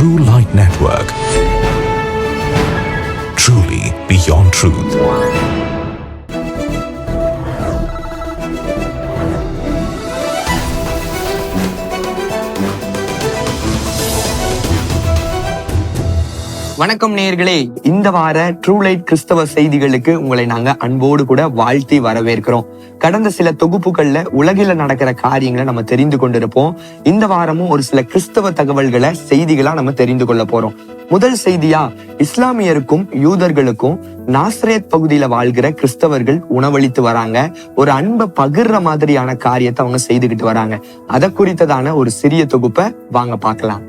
True Light Network. Truly beyond truth. வணக்கம் நேர்களே இந்த வார ட்ரூ லைட் கிறிஸ்தவ செய்திகளுக்கு உங்களை நாங்க அன்போடு கூட வாழ்த்தி வரவேற்கிறோம். கடந்த சில தொகுப்புகள்ல உலகில நடக்கிற காரியங்களை நம்ம தெரிந்து கொண்டிருப்போம். இந்த வாரமும் ஒரு சில கிறிஸ்தவ தகவல்களை செய்திகளா நம்ம தெரிந்து கொள்ள போறோம். முதல் செய்தியா இஸ்லாமியருக்கும் யூதர்களுக்கும் நாசரேத் பகுதியில வாழ்கிற கிறிஸ்தவர்கள் உணவளித்து வராங்க. ஒரு அன்பை பகிர்ற மாதிரியான காரியத்தை அவங்க செய்துகிட்டு வராங்க. அதை குறித்ததான ஒரு சிறிய தொகுப்பை வாங்க பார்க்கலாம்.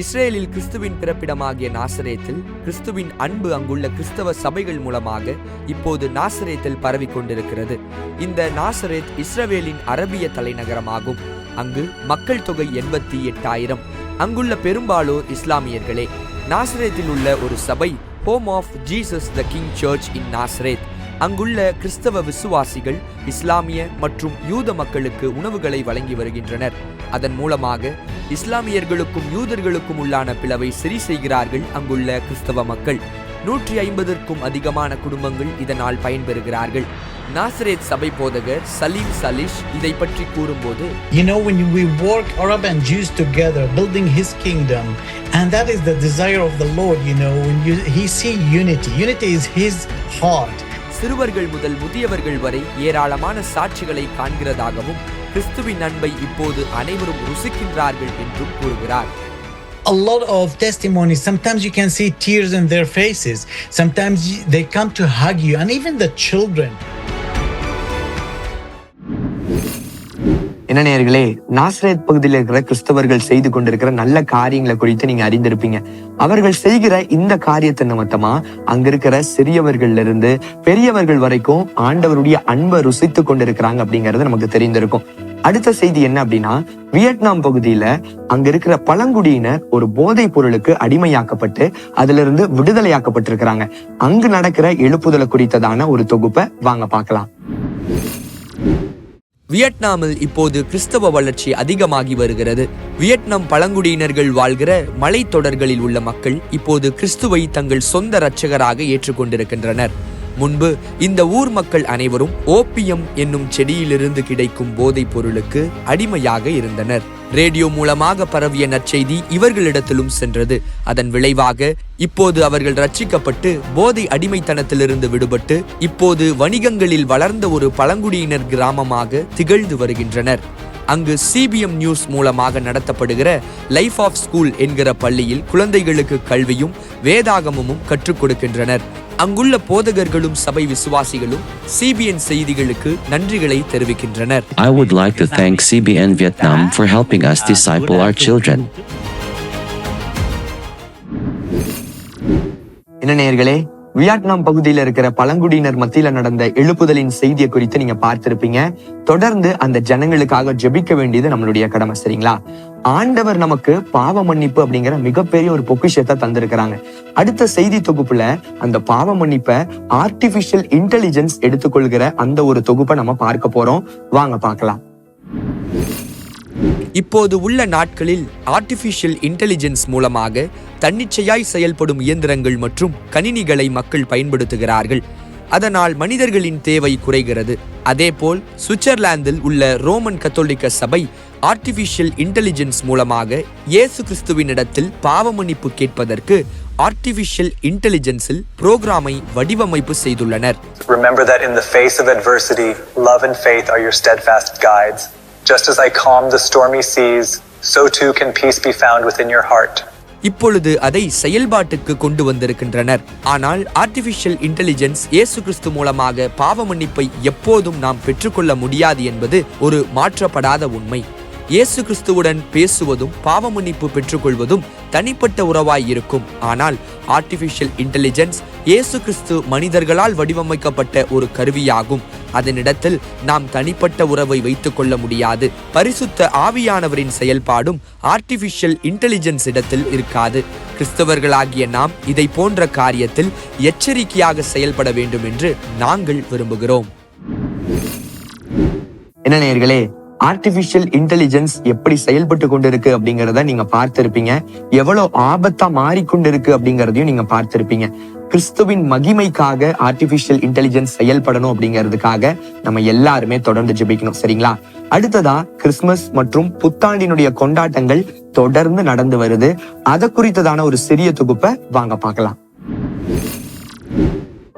இஸ்ரேலில் கிறிஸ்துவின் பிறப்பிடமாகிய நாசரேத்தில் கிறிஸ்துவின் அன்பு அங்குள்ள கிறிஸ்தவ சபைகள் மூலமாக இப்போது நாசரேத்தில் பரவிக் கொண்டிருக்கிறது இந்த நாசரேத் இஸ்ரவேலின் அரபிய தலைநகரமாகும். அங்கு மக்கள் தொகை எண்பத்தி எட்டாயிரம். அங்குள்ள பெரும்பாலோர் இஸ்லாமியர்களே நாசரேத்தில் உள்ள ஒரு சபை home of Jesus the king church in Nazareth அங்குள்ள கிறிஸ்தவ விசுவாசிகள் இஸ்லாமிய மற்றும் யூத மக்களுக்கு உணவுகளை வழங்கி வருகின்றனர். அதன் மூலமாக இஸ்லாமியர்களுக்கும் யூதர்களுக்கும் உள்ளான பிளவை சரி செய்கிறார்கள் அங்குள்ள கிறிஸ்தவ மக்கள் நூற்றி ஐம்பதற்கும் அதிகமான குடும்பங்கள் இதனால் பயன்பெறுகிறார்கள் நாசரேத் சபை போதகர் சலீம் சலிஷ் இதை பற்றி கூறும்போது You know, when we work Arab and Jews together, building His kingdom, and that is the desire of the Lord. You know, when you He see unity, unity is His heart. சிறுவர்கள் முதல் முதியவர்கள் வரை ஏராளமான சாட்சிகளை காண்கிறதாகவும் கிறிஸ்துவின் அன்பை இப்போது அனைவரும் ருசிக்கின்றார்கள் என்றும் கூறுகிறார் A lot of testimonies. Sometimes you can see tears in their faces. Sometimes y- they come to hug you, and even the children. என்ன நேர்களே நாசரேத் பகுதியில் இருக்கிற கிறிஸ்தவர்கள் செய்து கொண்டிருக்கிற நல்ல காரியங்களை குறித்து நீங்க அறிந்திருப்பீங்க. அவர்கள் செய்கிற இந்த காரியத்தை நிமித்தமா அங்க இருக்கிற சிறியவர்கள்ல இருந்து பெரியவர்கள் வரைக்கும் ஆண்டவருடைய அன்பை ருசித்து கொண்டிருக்கிறாங்க அப்படிங்கறது நமக்கு தெரிந்திருக்கும். அடுத்த செய்தி என்ன அப்படின்னா வியட்நாம் பகுதியில அங்க இருக்கிற பழங்குடியினர் ஒரு போதை பொருளுக்கு அடிமையாக்கப்பட்டு அதுல இருந்து விடுதலையாக்கப்பட்டிருக்கிறாங்க. அங்கு நடக்கிற எழுப்புதலை குறித்ததான ஒரு தொகுப்பை வாங்க பார்க்கலாம். வியட்நாமில் இப்போது கிறிஸ்தவ வளர்ச்சி அதிகமாகி வருகிறது. வியட்நாம் பழங்குடியினர்கள் வாழ்கிற மலைத்தொடர்களில் உள்ள மக்கள் இப்போது கிறிஸ்துவை தங்கள் சொந்த இரட்சகராக ஏற்றுக்கொண்டிருக்கின்றனர். முன்பு இந்த ஊர் மக்கள் அனைவரும் ஓப்பியம் என்னும் செடியிலிருந்து கிடைக்கும் போதைப் பொருளுக்கு அடிமையாக இருந்தனர். ரேடியோ மூலமாக பரவிய நற்செய்தி இவர்களிடத்திலும் சென்றது. அதன் விளைவாக இப்போது அவர்கள் ரட்சிக்கப்பட்டு போதை அடிமைத்தனத்திலிருந்து விடுபட்டு இப்போது வணிகங்களில் வளர்ந்த ஒரு பழங்குடியினர் கிராமமாக திகழ்ந்து வருகின்றனர். அங்கு சிபிஎம் நியூஸ் மூலமாக நடத்தப்படுகிற லைஃப் ஆஃப் ஸ்கூல் என்கிற பள்ளியில் குழந்தைகளுக்கு கல்வியும் வேதாகமமும் கற்றுக் கொடுக்கின்றனர் அங்குள்ள போதகர்களும் சபை விசுவாசிகளும் சிபிஎன் செய்திகளுக்கு நன்றிகளை தெரிவிக்கின்றனர் I would like to thank CBN Vietnam for helping us disciple our children. என்ன நேயர்களே வியட்நாம் பகுதியில இருக்கிற பழங்குடியினர் மத்தியில நடந்த எழுப்புதலின் செய்தியை குறித்து நீங்க பார்த்திருப்பீங்க. தொடர்ந்து அந்த ஜனங்களுக்காக ஜெபிக்க வேண்டியது நம்மளுடைய கடமை சரிங்களா? ஆண்டவர் நமக்கு பாவ மன்னிப்பு அப்படிங்கிற மிகப்பெரிய ஒரு பொக்கிஷத்தை தந்திருக்கிறாங்க. அடுத்த செய்தி தொகுப்புல அந்த பாவ மன்னிப்பை ஆர்டிபிஷியல் இன்டெலிஜென்ஸ் எடுத்துக்கொள்கிற அந்த ஒரு தொகுப்பை நம்ம பார்க்க போறோம். வாங்க பார்க்கலாம். இப்போது உள்ள நாட்களில் ஆர்டிஃபிஷியல் இன்டெலிஜென்ஸ் மூலமாக தன்னிச்சையாய் செயல்படும் இயந்திரங்கள் மற்றும் கணினிகளை மக்கள் பயன்படுத்துகிறார்கள். அதனால் மனிதர்களின் தேவை குறைகிறது. அதேபோல் சுவிட்சர்லாந்தில் உள்ள ரோமன் கத்தோலிக்க சபை ஆர்டிஃபிஷியல் இன்டெலிஜென்ஸ் மூலமாக இயேசு கிறிஸ்துவினிடத்தில் பாவமன்னிப்பு கேட்பதற்கு ஆர்டிஃபிஷியல் இன்டெலிஜென்ஸில் புரோகிராமை வடிவமைப்பு செய்துள்ளனர். Remember that in the face of adversity, love and faith are your steadfast guides. Just as I calm the stormy seas, so too can peace be found within your heart. இப்பொழுது அதை செயல்பாட்டுக்கு கொண்டு வந்திருக்கின்றனர் ஆனால் artificial intelligence இயேசு கிறிஸ்து மூலமாக பாவ மன்னிப்பை எப்போதும் நாம் பெற்றுக்கொள்ள முடியாது என்பது ஒரு மாற்றப்படாத உண்மை இயேசு கிறிஸ்துவுடன் பேசுவதும் பாவ மன்னிப்பு பெற்றுக்கொள்வதும் தனிப்பட்ட உறவாய் இருக்கும் ஆனால் ஆர்டிபிஷியல் இன்டெலிஜென்ஸ் இயேசு கிறிஸ்து மனிதர்களால் வடிவமைக்கப்பட்ட ஒரு கருவியாகும். அதனிடத்தில் நாம் தனிப்பட்ட உறவை வைத்துக் கொள்ள முடியாது. பரிசுத்த ஆவியானவரின் செயல்பாடும் ஆர்டிபிஷியல் இன்டெலிஜென்ஸ் இடத்தில் இருக்காது. கிறிஸ்தவர்களாகிய நாம் இதை போன்ற காரியத்தில் எச்சரிக்கையாக செயல்பட வேண்டும் என்று நாங்கள் விரும்புகிறோம். என்ன நேர்களே ஆர்டிபிஷியல் இன்டெலிஜென்ஸ் எப்படி செயல்பட்டு கொண்டிருக்கு அப்படிங்கறத நீங்க பார்த்திருப்பீங்க. எவ்வளவு ஆபத்தா மாறிக்கொண்டிருக்கு அப்படிங்கறதையும் நீங்க பார்த்திருப்பீங்க. கிறிஸ்துவின் மகிமைக்காக ஆர்டிபிஷியல் இன்டெலிஜென்ஸ் செயல்படணும் அப்படிங்கிறதுக்காக நம்ம எல்லாருமே தொடர்ந்து ஜெபிக்கணும். சரிங்களா? அடுத்ததா கிறிஸ்துமஸ் மற்றும் புத்தாண்டினுடைய கொண்டாட்டங்கள் தொடர்ந்து நடந்து வருது. அதை குறித்ததான ஒரு சிறிய தொகுப்பை வாங்க பார்க்கலாம்.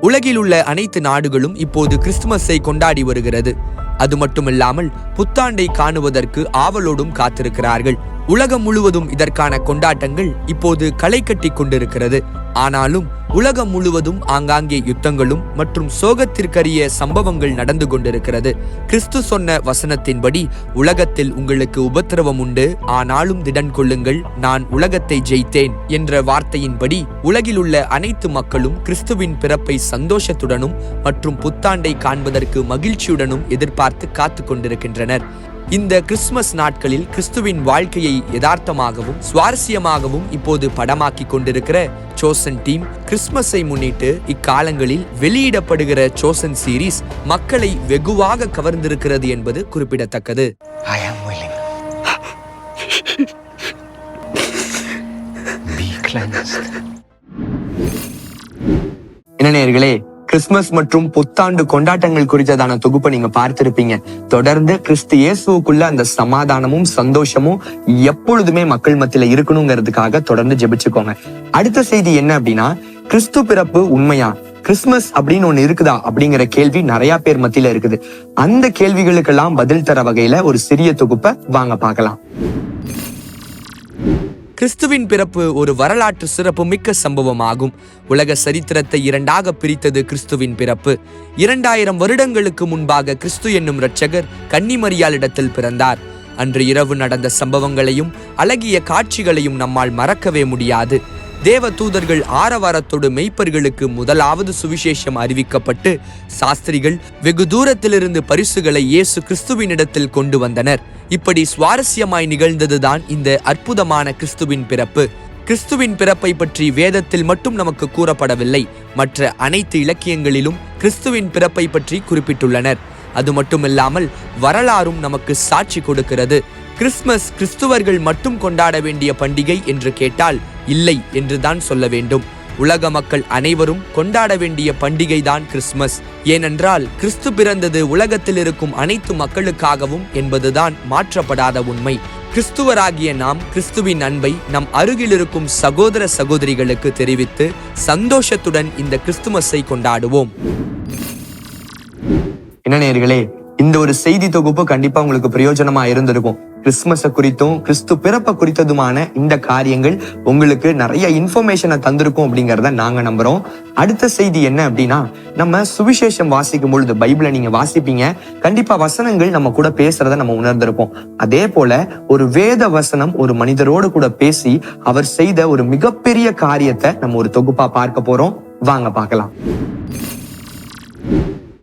உலகில் உள்ள அனைத்து நாடுகளும் இப்போது கிறிஸ்துமஸை கொண்டாடி வருகிறது. அது மட்டுமில்லாமல் புத்தாண்டை காணுவதற்கு ஆவலோடும் காத்திருக்கிறார்கள். உலகம் முழுவதும் இதற்கான கொண்டாட்டங்கள் இப்போது களை கட்டி கொண்டிருக்கிறது. ஆனாலும் உலகம் முழுவதும் ஆங்காங்கே யுத்தங்களும் மற்றும் சோகத்திற்கரிய சம்பவங்கள் நடந்து கொண்டிருக்கிறது. கிறிஸ்து சொன்ன வசனத்தின்படி உலகத்தில் உங்களுக்கு உபத்திரவம் உண்டு ஆனாலும் திடன் கொள்ளுங்கள் நான் உலகத்தை ஜெயித்தேன் என்ற வார்த்தையின்படி உலகில் உள்ள அனைத்து மக்களும் கிறிஸ்துவின் பிறப்பை சந்தோஷத்துடனும் மற்றும் புத்தாண்டை காண்பதற்கு மகிழ்ச்சியுடனும் எதிர்பார்த்து காத்து கொண்டிருக்கின்றனர். இந்த கிறிஸ்துமஸ் நாட்களில் கிறிஸ்துவின் வாழ்க்கையை யதார்த்தமாகவும் சுவாரஸ்யமாகவும் இப்போது படமாக்கி கொண்டிருக்கிற சோசன் டீம் கிறிஸ்துமஸை முன்னிட்டு இக்காலங்களில் வெளியிடப்படுகிற சோசன் சீரீஸ் மக்களை வெகுவாக கவர்ந்திருக்கிறது என்பது குறிப்பிடத்தக்கது. I கிறிஸ்துமஸ் மற்றும் புத்தாண்டு கொண்டாட்டங்கள் குறித்ததான தொகுப்பை நீங்க பார்த்திருப்பீங்க. தொடர்ந்து கிறிஸ்து இயேசுக்குள்ள அந்த சமாதானமும் சந்தோஷமும் எப்பொழுதுமே மக்கள் மத்தியில இருக்கணுங்கிறதுக்காக தொடர்ந்து ஜெபிச்சுக்கோங்க. அடுத்த செய்தி என்ன அப்படின்னா கிறிஸ்து பிறப்பு உண்மையா? கிறிஸ்துமஸ் அப்படின்னு ஒண்ணு இருக்குதா? அப்படிங்கிற கேள்வி நிறைய பேர் மத்தியில இருக்குது. அந்த கேள்விகளுக்கெல்லாம் பதில் தர வகையில ஒரு சிறிய தொகுப்பை வாங்க பார்க்கலாம். கிறிஸ்துவின் பிறப்பு ஒரு வரலாற்று சிறப்பு மிக்க சம்பவமாகும். உலக சரித்திரத்தை இரண்டாக பிரித்தது கிறிஸ்துவின் பிறப்பு. இரண்டாயிரம் வருடங்களுக்கு முன்பாக கிறிஸ்து என்னும் இரட்சகர் கன்னிமரியாளிடத்தில் பிறந்தார். அன்று இரவு நடந்த சம்பவங்களையும் அழகிய காட்சிகளையும் நம்மால் மறக்கவே முடியாது. தேவ தூதர்கள் ஆரவாரத்தோடு மெய்ப்பர்களுக்கு முதலாவது சுவிசேஷம் அறிவிக்கப்பட்டு சாஸ்திரிகள் வெகு தூரத்திலிருந்து பரிசுகளை இயேசு கிறிஸ்துவினிடத்தில் கொண்டு வந்தனர். இப்படி சுவாரஸ்யமாய் நிகழ்ந்ததுதான் இந்த அற்புதமான கிறிஸ்துவின் பிறப்பு. கிறிஸ்துவின் பிறப்பை பற்றி வேதத்தில் மட்டும் நமக்கு கூறப்படவில்லை. மற்ற அனைத்து இலக்கியங்களிலும் கிறிஸ்துவின் பிறப்பை பற்றி குறிப்பிட்டுள்ளனர். அது மட்டுமில்லாமல் வரலாறும் நமக்கு சாட்சி கொடுக்கிறது. கிறிஸ்துமஸ் கிறிஸ்துவர்கள் மட்டும் கொண்டாட வேண்டிய பண்டிகை என்று கேட்டால் இல்லை என்றுதான் சொல்ல வேண்டும். உலக மக்கள் அனைவரும் கொண்டாட வேண்டிய பண்டிகை தான் ஏனென்றால் கிறிஸ்து பிறந்தது உலகத்தில் இருக்கும் அனைத்து மக்களுக்காகவும் என்பதுதான் மாற்றப்படாத உண்மை. கிறிஸ்துவராகிய நாம் கிறிஸ்துவின் அன்பை நம் அருகில் இருக்கும் சகோதர சகோதரிகளுக்கு தெரிவித்து சந்தோஷத்துடன் இந்த கிறிஸ்துமஸை கொண்டாடுவோம். என்ன நேர்களே இந்த ஒரு செய்தி தொகுப்பு கண்டிப்பா உங்களுக்கு பிரயோஜனமா இருந்திருக்கும். கிறிஸ்துமஸை குறித்தும் கிறிஸ்து பிறப்பை குறித்ததுமான இந்த காரியங்கள் உங்களுக்கு நிறைய இன்ஃபர்மேஷனை தந்திருக்கும் அப்படிங்கிறத நாங்க நம்புறோம். அடுத்த செய்தி என்ன அப்படின்னா நம்ம சுவிசேஷம் வாசிக்கும் பொழுது பைபிளை நீங்க வாசிப்பீங்க. கண்டிப்பா வசனங்கள் நம்ம கூட பேசுறத நம்ம உணர்ந்திருப்போம். அதே போல ஒரு வேத வசனம் ஒரு மனிதரோடு கூட பேசி அவர் செய்த ஒரு மிகப்பெரிய காரியத்தை நம்ம ஒரு தொகுப்பா பார்க்க போறோம். வாங்க பார்க்கலாம்.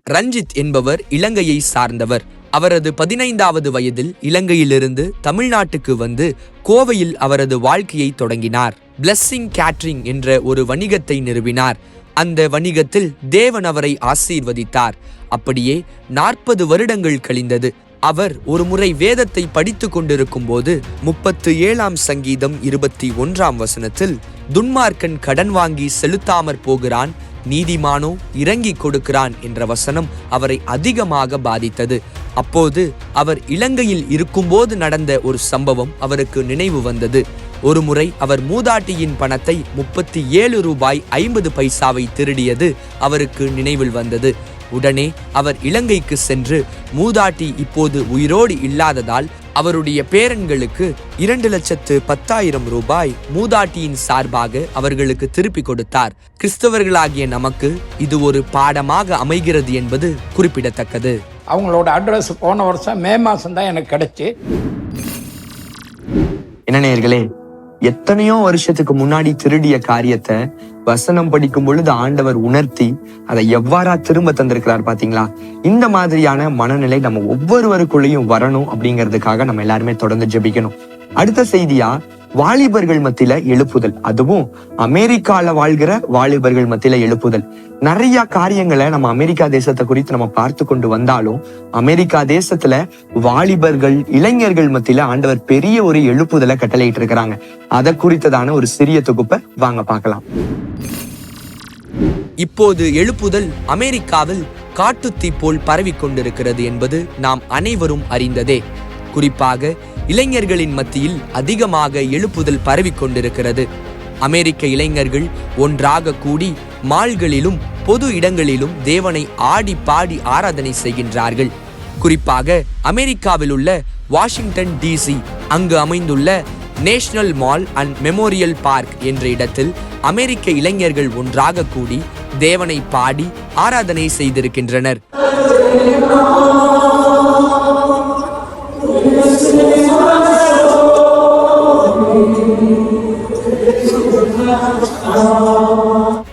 ரஞ்சித் என்பவர் இலங்கையை சார்ந்தவர். அவரது பதினைந்தாவது வயதில் இலங்கையிலிருந்து தமிழ்நாட்டுக்கு வந்து கோவையில் அவரது வாழ்க்கையை தொடங்கினார். பிளஸ்ஸிங் கேட்ரிங் என்ற ஒரு வணிகத்தை நிறுவினார். அந்த வணிகத்தில் தேவன் அவரை ஆசீர்வதித்தார். அப்படியே நாற்பது வருடங்கள் கழிந்தது. அவர் ஒரு முறை வேதத்தை படித்து கொண்டிருக்கும் போது முப்பத்து ஏழாம் சங்கீதம் இருபத்தி ஒன்றாம் வசனத்தில் துன்மார்க்கன் கடன் வாங்கி செலுத்தாமற் போகிறான் நீதிமானோ இறங்கி கொடுக்கிறான் என்ற வசனம் அவரை அதிகமாக பாதித்தது. அப்போது அவர் இலங்கையில் இருக்கும்போது நடந்த ஒரு சம்பவம் அவருக்கு நினைவு வந்தது. ஒருமுறை அவர் மூதாட்டியின் பணத்தை முப்பத்தி ஏழு ரூபாய் ஐம்பது பைசாவை திருடியது அவருக்கு நினைவில் வந்தது. உடனே அவர் இலங்கைக்கு சென்று மூதாட்டி இப்போது உயிரோடு இல்லாததால் அவருடைய பேரன்களுக்கு இரண்டு லட்சத்து பத்தாயிரம் ரூபாய் மூதாட்டியின் சார்பாக அவர்களுக்கு திருப்பி கொடுத்தார். கிறிஸ்தவர்களாகிய நமக்கு இது ஒரு பாடமாக அமைகிறது என்பது குறிப்பிடத்தக்கது. அவங்களோட அட்ரஸ் போன வருஷம் மே மாதம் தான் எனக்கு கிடைச்சி. என்ன நேயர்களே எத்தனையோ வருஷத்துக்கு முன்னாடி திருடிய காரியத்தை வசனம் படிக்கும் பொழுது ஆண்டவர் உணர்த்தி அதை எவ்வாறா திரும்ப தந்திருக்கிறார் பாத்தீங்களா? இந்த மாதிரியான மனநிலை நம்ம ஒவ்வொருவருக்குள்ளேயும் வரணும் அப்படிங்கிறதுக்காக நம்ம எல்லாருமே தொடர்ந்து ஜெபிக்கணும். அடுத்த செய்தியா வாலிபர்கள் மத்தியில எழுப்புதல். அதுவும் அமெரிக்கால வாழ்கிற வாலிபர்கள் மத்தியில எழுப்புதல். நிறைய காரியங்களை நம்ம அமெரிக்கா தேசத்தை குறித்து நம்ம பார்த்து கொண்டு வந்தாலும் அமெரிக்கா தேசத்துல வாலிபர்கள் இளைஞர்கள் மத்தியில ஆண்டவர் பெரிய ஒரு எழுப்புதலை கட்டளையிட்டு இருக்கிறாங்க அதை குறித்ததான ஒரு சிறிய தொகுப்பை வாங்க பார்க்கலாம். இப்போது எழுப்புதல் அமெரிக்காவில் காட்டுத்தீ போல் பரவிக் கொண்டிருக்கிறது என்பது நாம் அனைவரும் அறிந்ததே. குறிப்பாக இளைஞர்களின் மத்தியில் அதிகமாக எழுப்புதல் பரவிக் கொண்டிருக்கிறது அமெரிக்க இளைஞர்கள் ஒன்றாக கூடி மால்களிலும் பொது இடங்களிலும் தேவனை ஆடி பாடி ஆராதனை செய்கின்றார்கள். குறிப்பாக அமெரிக்காவில் உள்ள வாஷிங்டன் டிசி அங்கு அமைந்துள்ள national mall and memorial park என்ற இடத்தில் அமெரிக்க இளைஞர்கள் ஒன்றாக கூடி தேவனை பாடி ஆராதனை செய்திருக்கின்றனர்.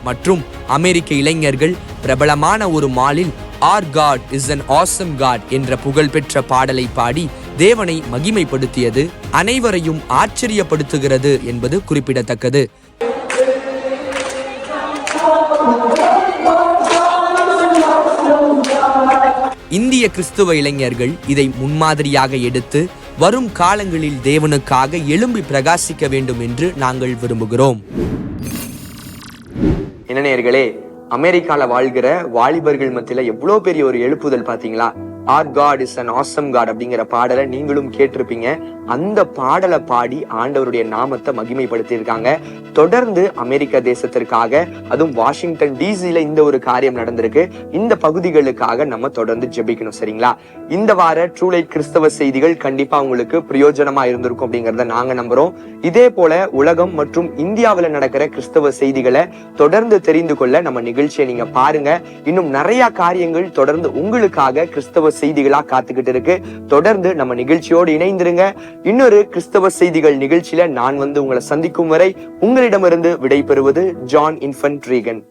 மற்றும் அமெரிக்க இளைஞர்கள் பிரபலமான ஒரு மாலில் our god is an awesome god என்ற புகழ்பெற்ற பாடலை பாடி தேவனை மகிமைப்படுத்தியது அனைவரையும் ஆச்சரியப்படுத்துகிறது என்பது குறிப்பிடத்தக்கது. இந்திய கிறிஸ்துவ இளைஞர்கள் இதை முன்மாதிரியாக எடுத்து வரும் காலங்களில் தேவனுக்காக எழும்பி பிரகாசிக்க வேண்டும் என்று நாங்கள் விரும்புகிறோம். என்ன நேயர்களே அமெரிக்கால வாழ்கிற வாலிபர்கள் மத்தியில எவ்வளோ பெரிய ஒரு எழுப்புதல் பாத்தீங்களா our god is an awesome god அப்படிங்கிற பாடலை நீங்களும் கேட்டிருப்பீங்க. அந்த பாடலை பாடி ஆண்டவருடைய நாமத்தை மகிமைப்படுத்தியிருக்காங்க. தொடர்ந்து அமெரிக்க தேசத்திற்காக அதுவும் வாஷிங்டன் டிசியில இந்த ஒரு காரியம் நடந்திருக்கு. இந்த பகுதிகளுக்காக நம்ம தொடர்ந்து ஜெபிக்கணும் சரிங்களா? இந்த வார ட்ரூலை கிறிஸ்தவ செய்திகள் கண்டிப்பா உங்களுக்கு பிரயோஜனமா இருந்திருக்கும் அப்படிங்கறத நாங்க நம்புறோம். இதே போல உலகம் மற்றும் இந்தியாவுல நடக்கிற கிறிஸ்தவ செய்திகளை தொடர்ந்து தெரிந்து கொள்ள நம்ம நிகழ்ச்சியை நீங்க பாருங்க. இன்னும் நிறைய காரியங்கள் தொடர்ந்து உங்களுக்காக கிறிஸ்தவ செய்திகளா காத்துக்கிட்டு இருக்கு. தொடர்ந்து நம்ம நிகழ்ச்சியோடு இணைந்திருங்க. இன்னொரு கிறிஸ்தவ செய்திகள் நிகழ்ச்சியில நான் வந்து உங்களை சந்திக்கும் வரை உங்களிடமிருந்து விடை பெறுவது ஜான் இன்ஃபன்ட்ரீகன்.